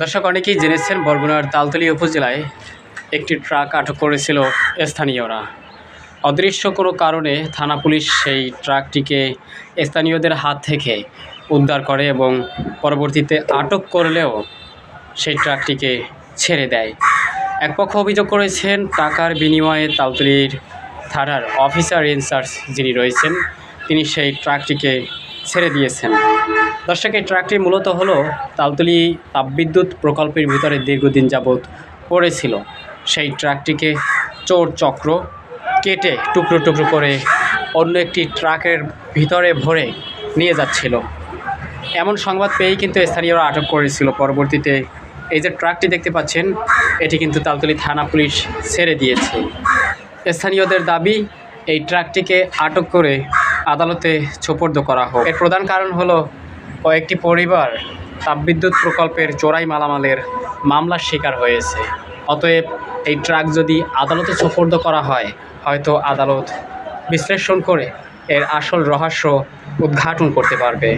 দর্শক, অনেকেই জেনেছেন বরগুনার তালতলি উপজেলায় একটি ট্রাক আটক করেছিল স্থানীয়রা। অদৃশ্য কোনো কারণে থানা পুলিশ সেই ট্রাকটিকে স্থানীয়দের হাত থেকে উদ্ধার করে এবং পরবর্তীতে আটক করলেও সেই ট্রাকটিকে ছেড়ে দেয়। এক পক্ষ অভিযোগ করেছেন, টাকার বিনিময়ে তালতলির থানার অফিসার ইনচার্জ যিনি রয়েছেন, তিনি সেই ট্রাকটিকে ছেড়ে দিয়েছেন। দর্শক এই ট্রাকটি মূলত হলো তালতলি তাপবিদ্যুৎ প্রকল্পের ভিতরে দীর্ঘদিন যাবৎ পড়েছিল। সেই ট্রাকটিকে চোর চক্র কেটে টুকরো টুকরো করে অন্য একটি ট্রাকের ভিতরে ভরে নিয়ে যাচ্ছিল। এমন সংবাদ পেয়েই কিন্তু স্থানীয়রা আটক করেছিল। পরবর্তীতে এই যে ট্রাকটি দেখতে পাচ্ছেন, এটি কিন্তু তালতলি থানা পুলিশ ছেড়ে দিয়েছে। স্থানীয়দের দাবি, এই ট্রাকটিকে আটক করে আদালতে সোপর্দ করা হোক। এর প্রধান কারণ হলো কয়েকটি পরিবার তাপবিদ্যুৎ প্রকল্পের চোরাই মালামালের মামলার শিকার হয়েছে। অতএব এই ট্রাক যদি আদালতে সোপর্দ করা হয়, হয়তো আদালত বিশ্লেষণ করে এর আসল রহস্য উদ্ঘাটন করতে পারবে।